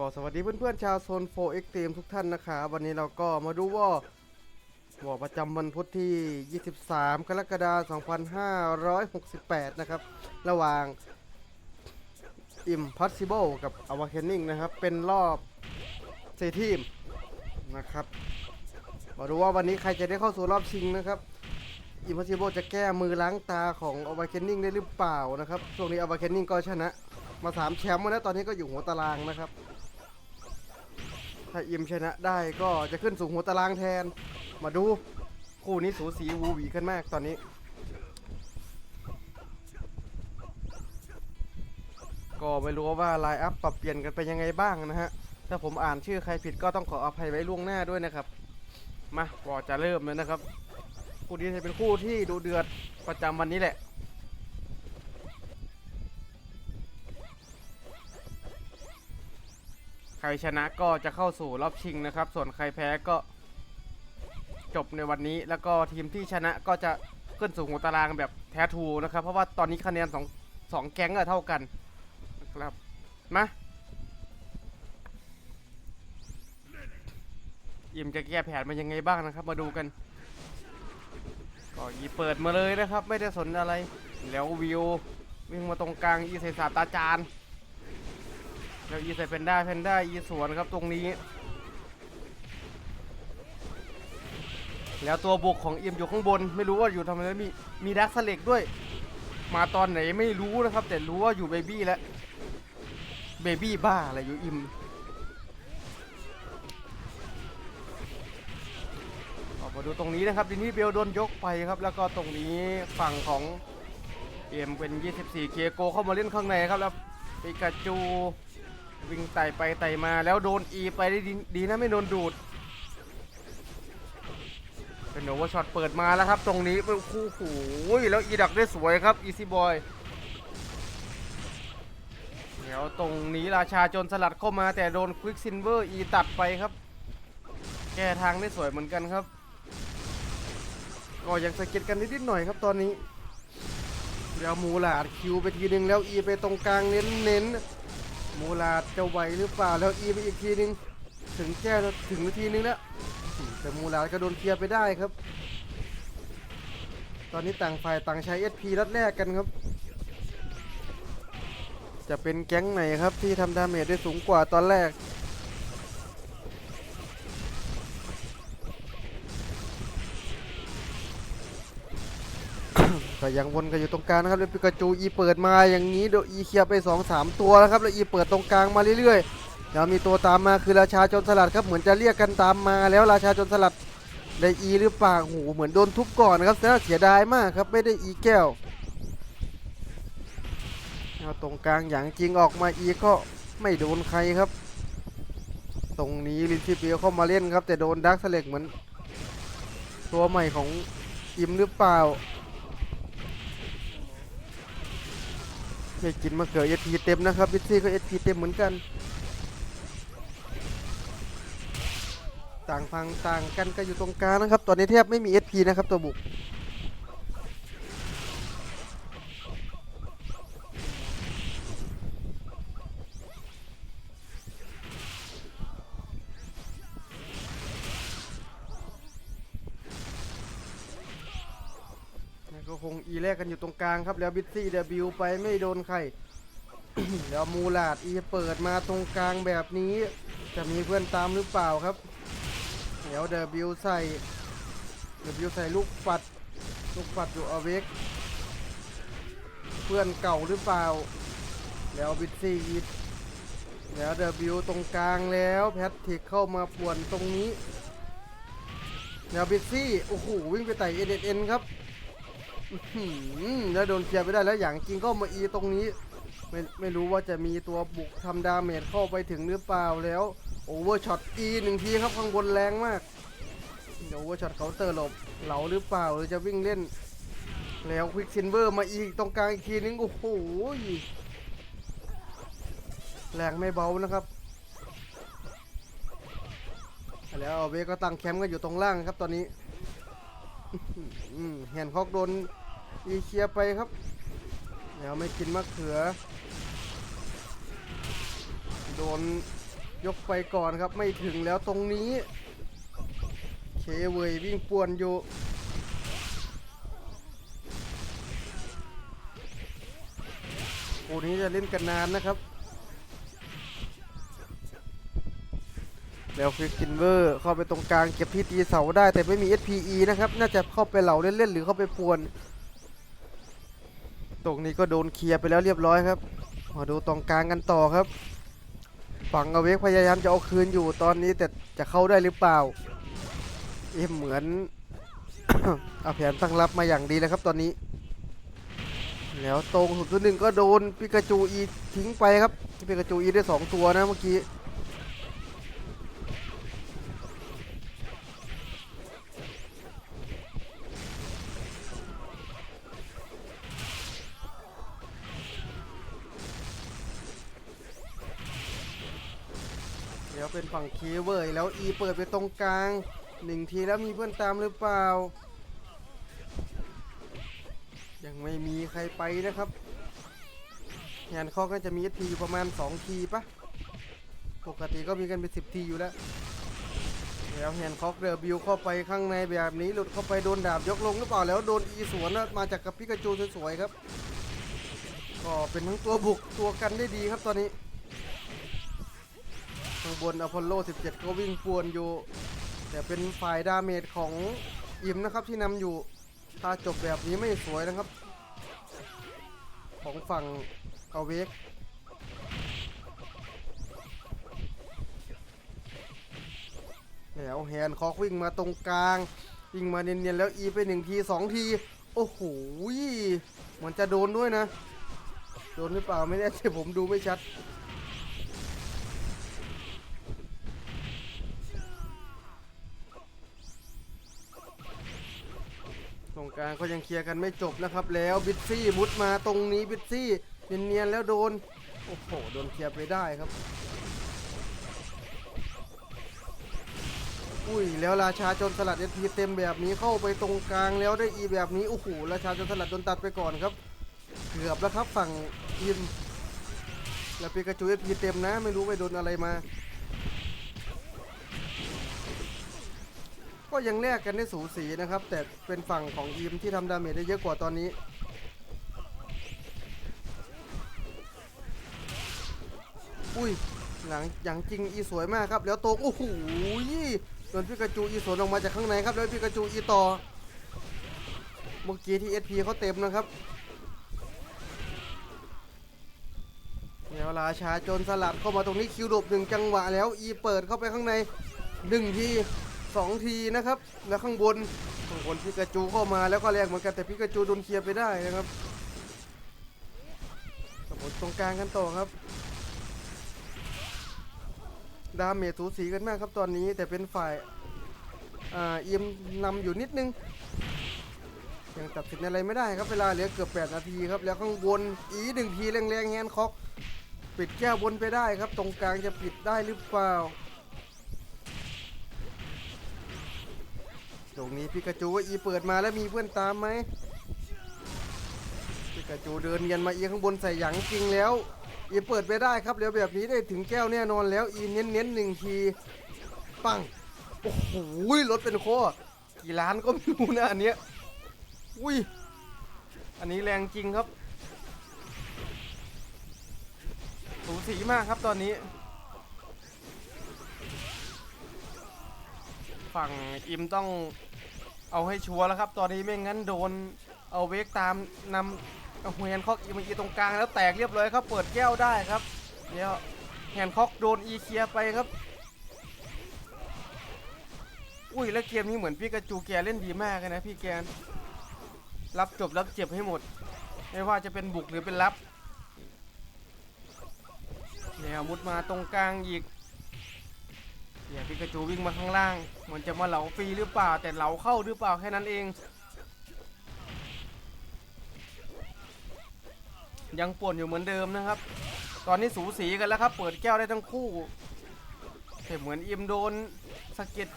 ก็สวัสดีเพื่อนๆชาวโซน4 X Team ทุกท่านนะครับวันนี้เราก็มาดูว่าว่าประจำวันพุธที่ 23 กรกฎาคม 2568 นะครับ ระหว่าง Impossible กับ Awakening นะครับ เป็นรอบ4ทีมนะครับ มาดูว่าวันนี้ใครจะได้เข้าสู่รอบชิงนะครับ Impossible จะแก้มือล้างตาของ Awakening ได้หรือเปล่านะครับ ช่วงนี้ Awakening ก็ชนะมาสามแชมป์แล้วตอนนี้ก็อยู่หัวตารางนะครับ ถ้าอิมชนะได้ก็จะขึ้นสู่หัวตารางแทน มาดูคู่นี้สูสีวูวีกันมากตอนนี้ ก็ไม่รู้ว่าไลน์อัพปรับเปลี่ยนกันไปยังไงบ้างนะฮะ ถ้าผมอ่านชื่อใครผิดก็ต้องขออภัยไว้ล่วงหน้าด้วยนะครับ มาก็จะเริ่มเลยนะครับ คู่นี้จะเป็นคู่ที่ดูเดือดประจำวันนี้แหละ ใครชนะก็จะเข้าสู่รอบชิงนะครับ ส่วนใครแพ้ก็จบในวันนี้ แล้วก็ทีมที่ชนะก็จะขึ้นสู่หัวตารางแบบแท้ทูนะครับ เพราะว่าตอนนี้คะแนนสองสองแก๊งอะเท่ากันนะครับมายิมจะแก้แผนมายังไงบ้างนะครับ มาดูกัน ก็ยีเปิดมาเลยนะครับ ไม่ได้สนอะไร แล้ววิววิ่งมาตรงกลางอีใส่สาตาจาน แล้วอีใส่เพนด้าเพนด้าอีสวนครับตรงนี้ แล้วตัวบุกของอิมอยู่ข้างบน ไม่รู้ว่าอยู่ทำอะไรมีมีดักสเล็กด้วย มาตอนไหนไม่รู้นะครับ แต่รู้ว่าอยู่เบบี้แล้วเบบี้บ้าอะไรอยู่อิมออกมาดูตรงนี้นะครับดินี่เบลโดนยกไปครับ แล้วก็ตรงนี้ฝั่งของเอ็มเป็น 24เคโกเข้ามาเล่นข้างในครับแล้วปิกาจู วิ่งไต่ไปไต่มาแล้วโดนอีไปได้ดีดีนะไม่โดนดูด เป็นโอเวอร์ช็อตเปิดมาแล้วครับ ตรงนี้เป็นคู่หูแล้วอีดักได้สวยครับอีซี่บอยเดี๋ยวตรงนี้ราชาจนสลัดเข้ามาแต่โดนควิกซินเวอร์อีตัดไปครับ แก้ทางได้สวยเหมือนกันครับก็ยังสะกิดกันนิดๆหน่อยครับตอนนี้แล้วมูหลาดคิวไปทีนึงแล้วอีไปตรงกลางเน้นเน้นๆ มูลาจะไหวหรือเปล่าแล้วอีไปอีกทีนึง ถึงแก้ถึงนาทีนึงแล้วแต่มูลาก็โดนเคลียร์ไปได้ครับ ตอนนี้ต่างฝ่ายต่างใช้ SP รัดแรกกันครับ จะเป็นแก๊งไหนครับที่ทำดาเมจได้สูงกว่าตอนแรก ก็ยังวนกันอยู่ตรงกลางนะครับแล้วปิกาจูอีเปิดมาอย่างนี้เดี๋ยวอีเคลียไป2อสามตัวแล้วครับแล้วอีเปิดตรงกลางมาเรื่อยๆแล้วมีตัวตามมาคือราชาจนสลัดครับเหมือนจะเรียกกันตามมาแล้วราชาจนสลัดได้อีหรือเปล่าโหเหมือนโดนทุบก่อนนะครับแต่น่าเสียดายมากครับไม่ได้อีแก้วเอาตรงกลางอย่างจริงออกมาอีก็ไม่โดนใครครับ ตรงนี้ลินซิเปียเข้ามาเล่นครับ แต่โดนดักสเล็กเหมือน ตัวใหม่ของอิมหรือเปล่า ไม่กินมะเขือเอพีเต็มนะครับวิซซี่ก็เอพีเต็มเหมือนกัน ต่างฟังต่างกันก็อยู่ตรงกลางนะครับ ตอนนี้แทบไม่มีเอทีนะครับตัวบุก แรกกันอยู่ตรงกลางครับ แล้วบิซซี่เดบิวไปไม่โดนใคร แล้วมูลาดอีเปิดมาตรงกลางแบบนี้ จะมีเพื่อนตามหรือเปล่าครับ เดี๋ยวเดบิวใส่เดบิวใส่ลูกปัด ลูกปัดอยู่อเวกเพื่อนเก่าหรือเปล่า แล้วบิซซี่อีแล้วเดบิวตรงกลางแล้วแพทริกเข้ามาป่วนตรงนี้แล้วบิซซี่โอ้โหวิ่งไปไต่เอเดนครับ อื้อหือแล้วโดนเคลียร์ไปได้แล้วอย่างจริงก็มาอีตรงนี้ ไม่ไม่รู้ว่าจะมีตัวบุกทำดาเมจเข้าไปถึงหรือเปล่าแล้วโอเวอร์ช็อตอีหนึ่งทีครับข้างบนแรงมากโอเวอร์ช็อตเคาน์เตอร์หลบเหลาหรือเปล่าหรือจะวิ่งเล่น แล้วควิกซินเวอร์มาอีกตรงกลางอีกทีนึงโอ้โหแรงไม่เบานะครับ แล้วเวก็ตั้งแคมป์กันอยู่ตรงล่างครับตอนนี้เห็นคอกโดน อีเคลียร์ไปครับแล้วไม่กินมะเขือ โดนยกไปก่อนครับไม่ถึงแล้วตรงนี้เคเวยวิ่งป่วนอยู่คู่นี้จะเล่นกันนานนะครับ แล้วฟิกกินเวอร์เข้าไปตรงกลางเก็บที่ตีเสาได้แต่ไม่มี SPE นะครับ น่าจะเข้าไปเหล่าเล่นๆหรือเข้าไปปวน ตรงนี้ก็โดนเคลียร์ไปแล้วเรียบร้อยครับมาดูตรงกลางกันต่อครับ ฝั่งอเวกพยายามจะเอาคืนอยู่ตอนนี้แต่จะเข้าได้หรือเปล่า เอ็มเหมือน เอาแผนตั้งรับมาอย่างดีเลยครับตอนนี้ แล้วตรงสุดตัวหนึ่งก็โดนปิกาจูอีทิ้งไปครับปิกาจูอีได้สองตัวนะเมื่อกี้ เดี๋ยวเป็นฝั่งเคเวอร์แล้วอีเปิดไปตรงกลางหนึ่งทีแล้วมีเพื่อนตามหรือเปล่า ยังไม่มีใครไปนะครับแฮนคอกน่าจะมีทีอยู่ประมาณ 2 ทีปะปกติก็มีกันเป็น10 ทีอยู่แล้วแล้วแฮนคอกเดอบิวเข้าไปข้างในแบบนี้หลุดเข้าไปโดนดาบยกลงหรือเปล่าแล้วโดนอีสวนมาจากกับพิกาจูสวยๆครับ ก็เป็นทั้งตัวบุกตัวกันได้ดีครับตอนนี้างบนอพอลโล 17 ก็วิ่งป่วนอยู่ แต่เป็นฝ่ายดาเมจของอิมนะครับที่นำอยู่ ถ้าจบแบบนี้ไม่สวยนะครับ ของฝั่งเอาเวกแล้วแฮนคอกวิ่งมาตรงกลาง วิ่งมาเนียนๆแล้วอีไปหนึ่งทีสองที โอ้โหเหมันจะโดนด้วยนะ โดนหรือเปล่าไม่แน่ใจผมดูไม่ชัด กลางก็ยังเคลียร์กันไม่จบนะครับ แล้วบิตซี่มุดมาตรงนี้บิตซี่เนียนๆแล้วโดน โอ้โหโดนเคลียร์ไปได้ครับ อุ้ยแล้วราชาจนสลัดเอทีเต็มแบบนี้เข้าไปตรงกลางแล้วได้อีแบบนี้โอ้โหราชาจนสลัดโดนตัดไปก่อนครับ เกือบแล้วครับฝั่งอิมแล้วปิกาจูเอทีเต็มนะ ไม่รู้ไปโดนอะไรมา ก็ยังแลกกันได้สูสีนะครับ แต่เป็นฝั่งของอีมที่ทำดาเมจได้เยอะกว่าตอนนี้ อุ้ยหลังอย่างจริงอีสวยมากครับ แล้วโตโอ้โหโดนพิกาจูอีสวนออกมาจากข้างในครับ แล้วพิกาจูอีต่อ เมื่อกี้ที่เอพีเขาเต็มนะครับแล้วราชาจรสลัดเข้ามาตรงนี้คิวดบหนึ่งจังหวะแล้วอีเปิดเข้าไปข้างในหนึ่งที สองทีนะครับ แล้วข้างบนข้างบนพิกาจูเข้ามาแล้วก็แรงเหมือนกันแต่พิกาจูโดนเคลียร์ไปได้นะครับสมมติตรงกลางกันต่อครับ ดาเมจสูสีกันมากครับตอนนี้แต่เป็นฝ่ายอ่าเอียมนำอยู่นิดนึงยังตัดสินอะไรไม่ได้ครับเวลาเหลือเกือบ 8 นาทีครับแล้วข้างบนอีหนึ่งทีแรงๆแฮนด์คอกปิดแก้วบนไปได้ครับ ตรงกลางจะปิดได้หรือเปล่า ตรงนี้พิกาจูว่าอีเปิดมาแล้วมีเพื่อนตามไหมพิกาจูเดินเนียนมาอีข้างบนใส่หยังจริงแล้วอีเปิดไปได้ครับแล้วแบบนี้ได้ถึงแก้วแน่นอนแล้วอีเน้นเน้นๆหนึ่งทีปังโอ้โหรถเป็นโคกี่ล้านก็ไม่รู้นะอันเนี้ยอุ้ยอันนี้แรงจริงครับสูสีมากครับตอนนี้ ฝั่งอิมต้อง เอาให้ชัวร์แล้วครับ ตอนนี้ไม่งั้นโดนเอาเวกตามนำเอาแฮนคอกอีมาอีตรงกลางแล้วแตกเรียบร้อยครับ เปิดแก้วได้ครับเดี๋ยวแฮนคอกโดนอีเคียไปครับ อุ้ยแล้วเกมนี้เหมือนพี่กระจูแกเล่นดีมากเลยนะพี่แกนรับจบรับเจ็บให้หมด ไม่ว่าจะเป็นบุกหรือเป็นรับเนี่ยมุดมาตรงกลางอีก เดี๋ยวพิกาจูวิ่งมาข้างล่างเหมือนจะมาเหลาฟรีหรือเปล่า แต่เหลาเข้าหรือเปล่าแค่นั้นเอง ยังป่วนอยู่เหมือนเดิมนะครับ ตอนนี้สูสีกันแล้วครับ เปิดแก้วได้ทั้งคู่แต่เหมือนอิมโดนสะเก็ด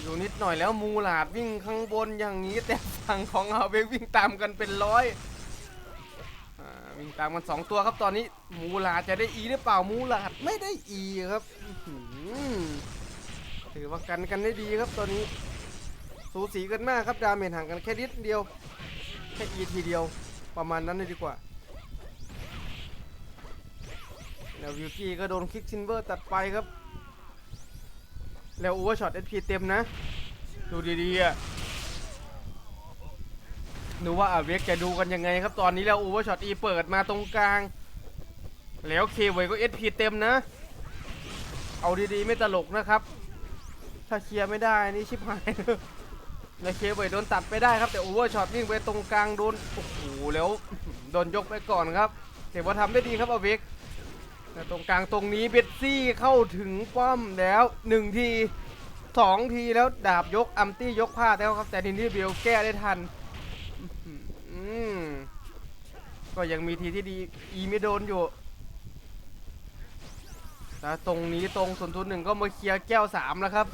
อยู่นิดหน่อยแล้วมูหลาดวิ่งข้างบนอย่างนี้แต่ฝั่งของเอาเบกวิ่งตามกันเป็นร้อย วิ่งตามกันสองตัวครับตอนนี้มูลาจะได้อีหรือเปล่ามูลาไม่ได้อีครับถือว่ากันกันได้ดีครับตอนนี้ สูสีกันมากครับดาเมจห่างกันแค่นิดเดียวแค่อีทีเดียวประมาณนั้นเลยดีกว่าแล้ววิวกี้ก็โดนคิกชินเบอร์ตัดไปครับ แล้วโอเวอร์ช็อตเอพีเต็มนะ ดูดีๆอะ ดูว่าอาเวกจะดูกันยังไงครับตอนนี้แล้วโอเวอร์ช็อตอีเปิดมาตรงกลาง แล้วเคเวก็เอสพีเต็มนะ เอาดีๆไม่ตลกนะครับ ถ้าเคลียร์ไม่ได้นี่ชิบหายแล้วเคเวโดนตัดไปได้ครับแต่โอเวอร์ช็อตวิ่งไปตรงกลางโดนโอ้โหแล้วโดนยกไปก่อนครับแต่ว่าทำได้ดีครับอาเวกแต่ตรงกลางตรงนี้เบสซี่เข้าถึงป้อมแล้วหนึ่งทีสองทีแล้วดาบยกอัมตี้ยกพลาดแล้วครับ แต่ทีนี้เบลแก้ได้ทัน มก็ยังมีทีที่ดีอีไม่โดนอยู่แล้วตรงนี้ตรงส่วนทุนหนึ่งก็มาเคลียร์แก้วสามแล้วครับ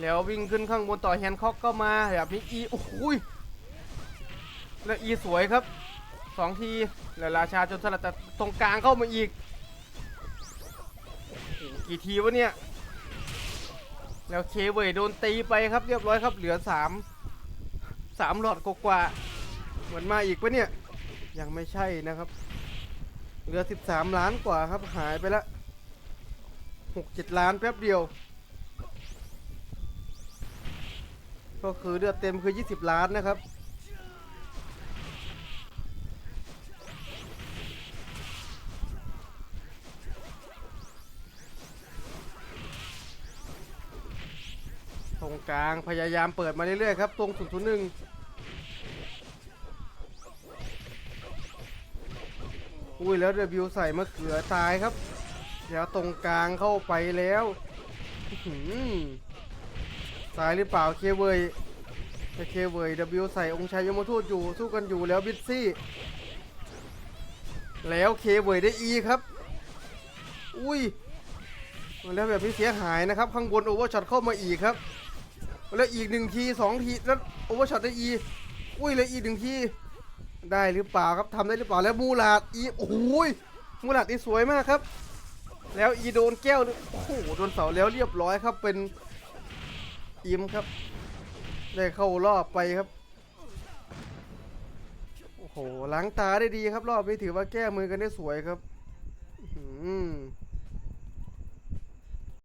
แล้ววิ่งขึ้นข้างบนต่อแฮนด์ค็อกก็มาแบบนี้อีโอ้ยแล้วอีสวยครับสองทีแล้วราชาจนสลัดแต่ตรงกลางเข้ามาอีก กี่ทีวะเนี่ย แล้วเคเวยโดนตีไปครับเรียบร้อยครับเหลือสามสามหลอดกว่า เหมือนมาอีกปะเนี่ย ยังไม่ใช่นะครับ เหลือ 13 ล้านกว่าครับ หายไปละ6-7 ล้านแป๊บเดียว ก็คือเลือดเต็มคือ 20 ล้านนะครับตรงกลางพยายามเปิดมาเรื่อยๆครับ ตรง001 อุ้ยแล้วเดบิวใส่มะเขือตายครับเดี๋ยวตรงกลางเข้าไปแล้วตายหรือเปล่าเคเวยแต่เคเวยเดบิวใส่องค์ชายยมทูตอยู่สู้กันอยู่แล้วบิดซี่ แล้วเคเวยได้อีครับ อุ้ยแล้วแบบนี้เสียหายนะครับ ข้างบนโอเวอร์ช็อตเข้ามาอีกครับ แล้วอีกหนึ่งทีสองทีแล้วโอเวอร์ช็อตได้อี อุ้ยแล้วอีกหนึ่งที ได้หรือเปล่าครับทำได้หรือเปล่าแล้วมูลาดอีโอ้ยมูลาดอีสวยมากครับ แล้วอีโดนแก้วโอ้โหโดนเสาแล้วเรียบร้อยครับเป็นอิมครับ ได้เข้ารอบไปครับโอ้โหล้างตาได้ดีครับรอบนี้ถือว่าแก้มือกันได้สวยครับ อื้อหือ